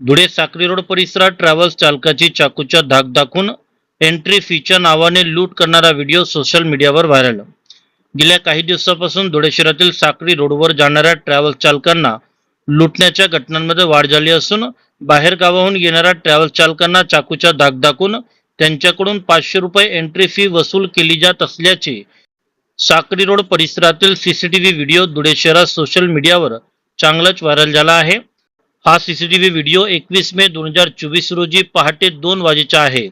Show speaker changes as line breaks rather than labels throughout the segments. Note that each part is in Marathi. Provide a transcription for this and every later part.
धुळे साक्री रोड परिसरात ट्रॅव्हल्स चालकाची चाकूच्या धाक दाखवून एंट्री फीच्या नावाने लूट करणारा व्हिडिओ सोशल मीडियावर व्हायरल गेल्या काही दिवसापासून धुळे शहरातील साक्री रोडवर जाणाऱ्या ट्रॅव्हल्स चालकांना लुटण्याच्या घटनांमध्ये वाढ झाली असून बाहेर गावाहून येणाऱ्या ट्रॅव्हल्स चालकांना चाकूच्या धाक दाखवून त्यांच्याकडून पाचशे रुपये एंट्री फी वसूल केली जात असल्याचे साक्री रोड परिसरातील सीसीटीव्ही व्हिडिओ धुळे शहरात सोशल मीडियावर चांगलाच व्हायरल झाला आहे. हा सीसीटीव्ही व्हिडिओ एकवीस मे दोन हजार चोवीस रोजी पहाटे दोन वाजेचा आहे.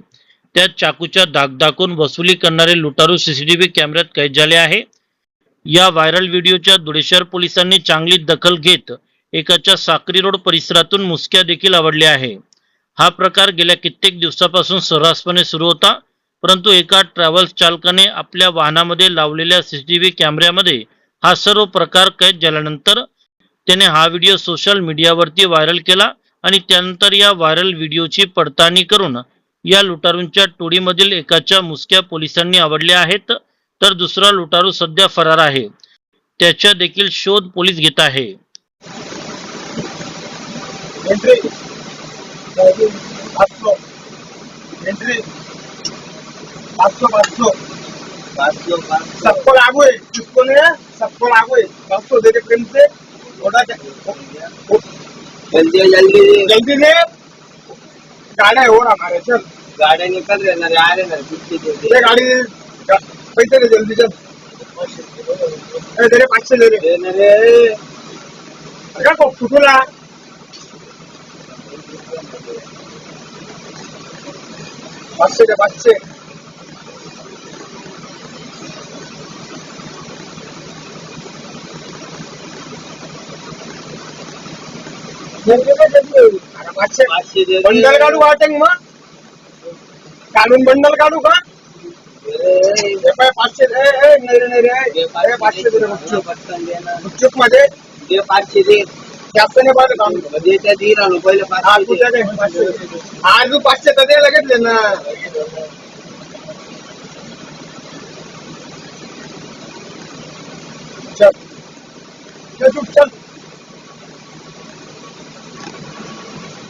त्यात चाकूच्या दाग दाखवून वसुली करणारे लुटारू सीसीटीव्ही कॅमेऱ्यात कैद झाले आहे. या व्हायरल व्हिडिओच्या धुळे पोलिसांनी चांगली दखल घेत एकाच्या साक्री रोड परिसरातून मुसक्या देखील आवडल्या आहे. हा प्रकार गेल्या कित्येक दिवसापासून सर्रासपणे सुरू होता परंतु एका ट्रॅव्हल्स चालकाने आपल्या वाहनामध्ये लावलेल्या सीसीटीव्ही कॅमेऱ्यामध्ये हा सर्व प्रकार कैद झाल्यानंतर त्याने हा व्हिडिओ सोशल मीडियावरती व्हायरल केला आणि त्यानंतर या व्हायरल व्हिडिओची पडताळणी करून या लुटारूंच्या टोळीमधील एकाच्या मुसक्या पोलिसांनी आवडल्या आहेत. तर दुसरा लुटारू सध्या फरार आहे. त्याच्या देखील शोध पोलीस घेत आहे.
एंट्री पाँच सौ एंट्री पाँच सौ पाँच सौ सबको लागू है किसको नहीं है सबको लागू है पाँच सौ दे दे प्रेम से. थोड़ा
जल्दी जल्दी
जल्दी से गाड़ा है और हमारे चल
गाड्या निकल रहे ना आ रहे ना
ये गाड़ी पैसे दे जल्दी चल ए, दे रे पाचशे दे रे.
रे.
अगं तो फुटूला पाचशे दे पाचशे. पाचशे
पाचशे
बंडल काढू वाटेल मग? काढून बंडल काढू का? पाय पाचशे दे पाचशे दे मध्ये
दे पाचशे दे
जास्त नाही पाहिजे काम
दे त्या धीर आणू पहिले पाचशे
पाचशे आज तू पाचशे तर दे ना. चल चल चल.